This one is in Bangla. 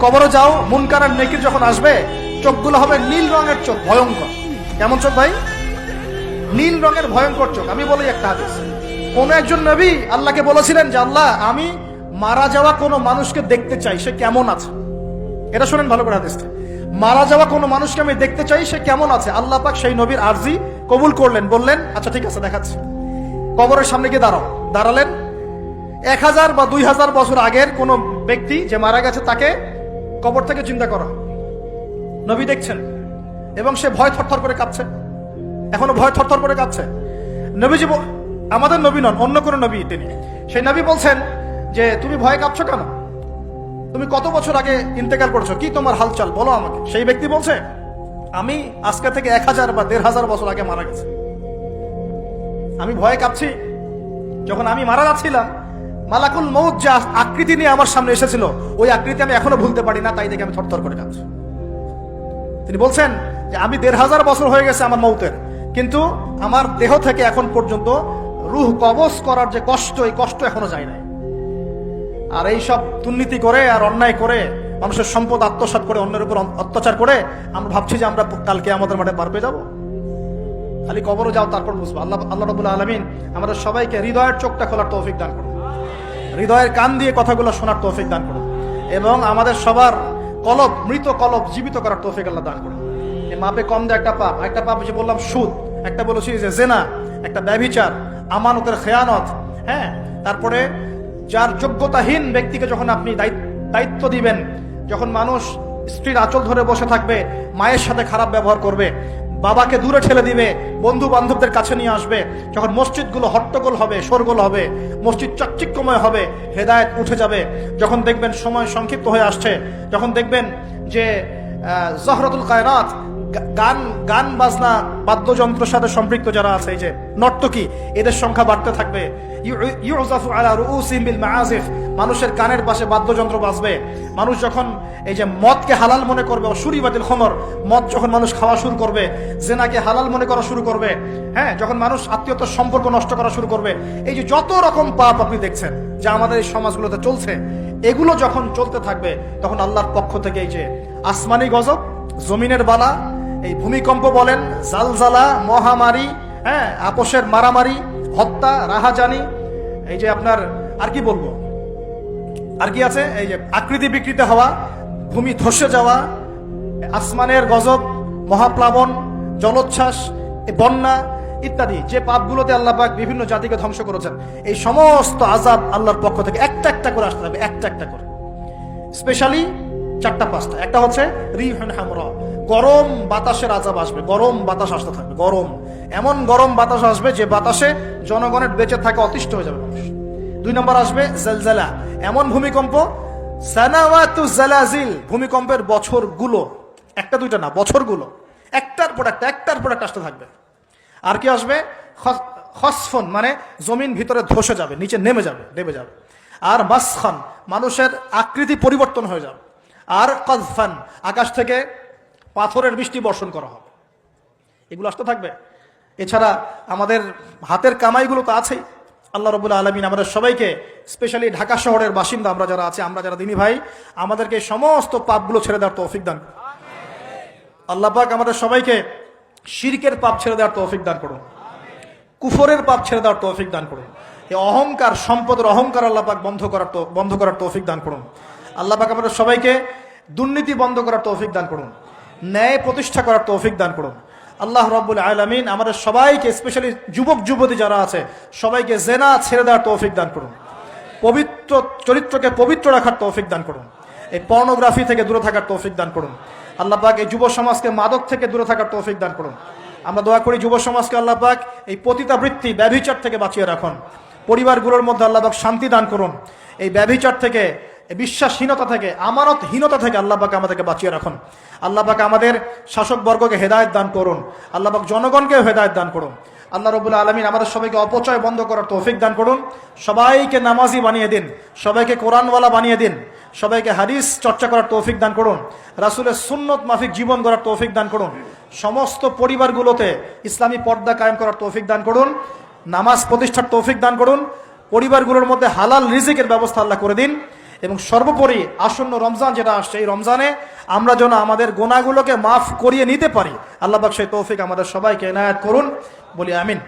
কবরে যাও, মুনকার আর নেকির যখন আসবে, চোখগুলো হবে নীল রঙের চোখ, ভয়ঙ্কর। কেমন চোখ ভাই? নীল রঙের ভয়ঙ্কর চোখ, আমি বলি একটা হাদিস। কোন একজন নবী আল্লাহকে বলেছিলেন যে, আল্লাহ, আমি মারা যাওয়া কোনো মানুষকে দেখতে চাই, সে কেমন আছে? এটা শোনেন ভালো করে হাদিসটা। মারা যাওয়া কোনো মানুষকে আমি দেখতে চাই, সে কেমন আছে? আল্লাহ পাক সেই নবীর আরজি কবুল করলেন, বললেন আচ্ছা ঠিক আছে, দেখাচ্ছি। কবরের সামনে গিয়ে দাঁড়াও। দাঁড়ালেন। এক হাজার বা দুই হাজার বছর আগের কোনো ব্যক্তি যে মারা গেছে, তাকে কবর থেকে চিন্তা করা। নবী দেখছেন, এবং সে ভয় থরথর করে কাঁপছে। এখনও ভয় থরথর করে কাঁপছে। নবীজি আমাদের নবী নন, অন্য কোনো নবী তিনি। সেই নবী বলছেন যে, তুমি ভয় কাঁপছো কেন? তুমি কত বছর আগে ইন্তেকাল করছ? কি তোমার হালচাল? বলো আমাকে। সেই ব্যক্তি বলছে, আমি আজকে থেকে এক হাজার বা দেড় হাজার বছর আগে মারা গেছি। আমি ভয়ে কাঁপছি। যখন আমি মারা যাচ্ছিলাম মালাকুল মৌত যে আকৃতি নিয়ে আমার সামনে এসেছিল, ওই আকৃতি আমি এখনও ভুলতে পারি না, তাই দেখে আমি থরথর করে কাঁপছি তিনি বলছেন যে, আমি দেড় হাজার বছর হয়ে গেছে আমার মৌতের কিন্তু আমার দেহ থেকে এখন পর্যন্ত রুহ কবজ করার যে কষ্ট, এই কষ্ট এখনও যায় নাই। আর এই সব দুর্নীতি করে আর অন্যায় করে, মানুষের সম্পদ আত্মসাৎ করে, অন্যের উপর অত্যাচার করে, আমরা ভাবছি যে আমরা কালকে আমাদের মাঠে পার পেয়ে যাব। খালি কবরও যাও, তারপর বুঝব। আল্লাহ আল্লাহ রবুল্লা আলমিন আমাদের সবাইকে হৃদয়ের চোখটা খোলার তৌফিক দান করুন। হৃদয়ের কান দিয়ে কথাগুলো শোনার তৌফিক দান করুন। এবং আমাদের সবার কলব, মৃত কলব জীবিত করার তৌফিক আল্লাহ দান করুন। মাপে কম দেয় একটা পাপ। একটা পাপ যে বললাম সুদ। একটা বলেছি যে জেনা, একটা ব্যভিচার, আমানতের খেয়ানত হ্যাঁ? তারপরে যার যোগ্যতাহীন ব্যক্তিকে যখন আপনি দায়িত্ব দিবেন, যখন মানুষ স্ত্রীর আঁচল ধরে বসে থাকবে, মায়ের সাথে খারাপ ব্যবহার করবে বাবাকে দূরে ঠেলে দিবে বন্ধু বান্ধবদের কাছে নিয়ে আসবে। যখন মসজিদগুলো হট্টগোল হবে, শোরগোল হবে, মসজিদ চাকচিক্যময় হবে, হেদায়ত উঠে যাবে। যখন দেখবেন সময় সংক্ষিপ্ত হয়ে আসছে, যখন দেখবেন যে জহরতুল কায়নাত গা- গান গান বাজনা, বাদ্যযন্ত্রের সাথে সম্পৃক্ত যারা আছে, এই যে নর্তকী, এদের সংখ্যা বাড়তে থাকবে। মানুষের কানের পাশে বাদ্যযন্ত্র বাজবে। মানুষ যখন এই যে মদকে হালাল মনে করবে সুরি বাতিল খমর মদ যখন মানুষ খাওয়া শুরু করবে, জেনাকে হালাল মনে করা শুরু করবে হ্যাঁ যখন মানুষ আত্মীয়তার সম্পর্ক নষ্ট করা শুরু করবে, এই যে যত রকম পাপ আপনি দেখছেন, যা আমাদের এই সমাজগুলোতে চলছে, এগুলো যখন চলতে থাকবে, তখন আল্লাহর পক্ষ থেকে এই যে আসমানি গজব, জমিনের বালা এই ভূমিকম্প বলেন জালজালা, মহামারী হ্যাঁ আপোষের মারামারি, হত্যা, রাহাজানি, এই যে আপনার, আর কি বলব? আর কি আছে? এই যে আকৃতি বিকৃতি হওয়া, ভূমি ধসে যাওয়া, আসমানের গজব, মহাপ্লাবন, জলোচ্ছ্বাস বন্যা ইত্যাদি, যে পাপগুলোতে পাক বিভিন্ন জাতিকে ধ্বংস করেছেন। এই সমস্ত আজাব আল্লাহর পক্ষ থেকে একটা একটা করে আসতে হবে একটা একটা করে। স্পেশালি চারটা পাঁচটা। একটা হচ্ছে গরম বাতাসের আজাব আসবে, গরম বাতাস আসতে থাকবে, গরম। এমন গরম বাতাস আসবে যে বাতাসে জনগণের বেঁচে থাকা অতিষ্ঠ হয়ে যাবে মানুষ। দুই নম্বর আসবে জেলজেলা। এমন ভূমিকম্প, সানাওয়াতু জালাজিল ভূমিকম্পের বছরগুলো। একটা দুইটা না, বছরগুলো। একটার পর একটা, একটার পর একটা আসতে থাকবে। আর কি আসবে? খসফন মানে জমিন ভিতরে ধসে যাবে, নিচে নেমে যাবে নেমে যাবে। আর মাসখান, মানুষের আকৃতি পরিবর্তন হয়ে যাবে। আর কজফান আকাশ থেকে পাথরের বৃষ্টি বর্ষণ করা হবে। এগুলো আসতে থাকবে। এছাড়া আমাদের হাতের কামাইগুলো তো আছেই। আল্লাহ রবুল্লা আলমিন আমাদের সবাইকে, স্পেশালি ঢাকা শহরের বাসিন্দা আমরা যারা আছি, আমরা যারা দিনী ভাই, আমাদেরকে সমস্ত পাপগুলো ছেড়ে দেওয়ার তৌফিক দান। আল্লাহ পাক আমাদের সবাইকে শিরকের পাপ ছেড়ে দেওয়ার তৌফিক দান করুন। কুফরের পাপ ছেড়ে দেওয়ার তৌফিক দান করুন। এই অহংকার, সম্পদের অহংকার আল্লাহ পাক বন্ধ করার বন্ধ করার তৌফিক দান করুন। আল্লাহ পাক আমাদের সবাইকে দুর্নীতি বন্ধ করার তৌফিক দান করুন, ন্যায় প্রতিষ্ঠা করার তৌফিক দান করুন। আল্লাহ রব্বুল আলমিন আমাদের সবাইকে স্পেশালি যুবক যুবতী যারা আছে, সবাইকে জেনা ছেড়ে দেওয়ার তৌফিক দান করুন। পবিত্র চরিত্রকে পবিত্র রাখার তৌফিক দান করুন। এই পর্নোগ্রাফি থেকে দূরে থাকার তৌফিক দান করুন। আল্লাহ পাক এই যুব সমাজকে মাদক থেকে দূরে থাকার তৌফিক দান করুন। আমরা দোয়া করি যুব সমাজকে আল্লাহ পাক এই পতিতাবৃত্তি, ব্যভিচার থেকে বাঁচিয়ে রাখুন। পরিবারগুলোর মধ্যে আল্লাহ পাক শান্তি দান করুন। এই ব্যভিচার থেকে বিশ্বাসহীনতা থেকে, আমানতহীনতা থেকে আল্লাহ পাক আমাদেরকে বাঁচিয়ে রাখুন। আল্লাহ পাক আমাদের শাসকবর্গকে হেদায়ত দান করুন। আল্লাহ পাক জনগণকেও হেদায়ত দান করুন। আল্লাহ রবুল্লা আলমিন আমাদের সবাইকে অপচয় বন্ধ করার তৌফিক দান করুন। সবাইকে নামাজি বানিয়ে দিন। সবাইকে কোরআনওয়ালা বানিয়ে দিন। সবাইকে হাদিস চর্চা করার তৌফিক দান করুন। রাসুলের সুন্নত মাফিক জীবন গড়ার তৌফিক দান করুন। সমস্ত পরিবারগুলোতে ইসলামী পর্দা কায়েম করার তৌফিক দান করুন। নামাজ প্রতিষ্ঠার তৌফিক দান করুন। পরিবারগুলোর মধ্যে হালাল রিজিকের ব্যবস্থা আল্লাহ করে দিন। এবং সর্বোপরি আসন্ন রমজান যেটা আসছে, এই রমজানে আমরা যেন আমাদের গোনাগুলোকে মাফ করিয়ে নিতে পারি। আল্লাহ বাক সেই তৌফিক আমাদের সবাইকে এনায়াত করুন। বলি আমিন।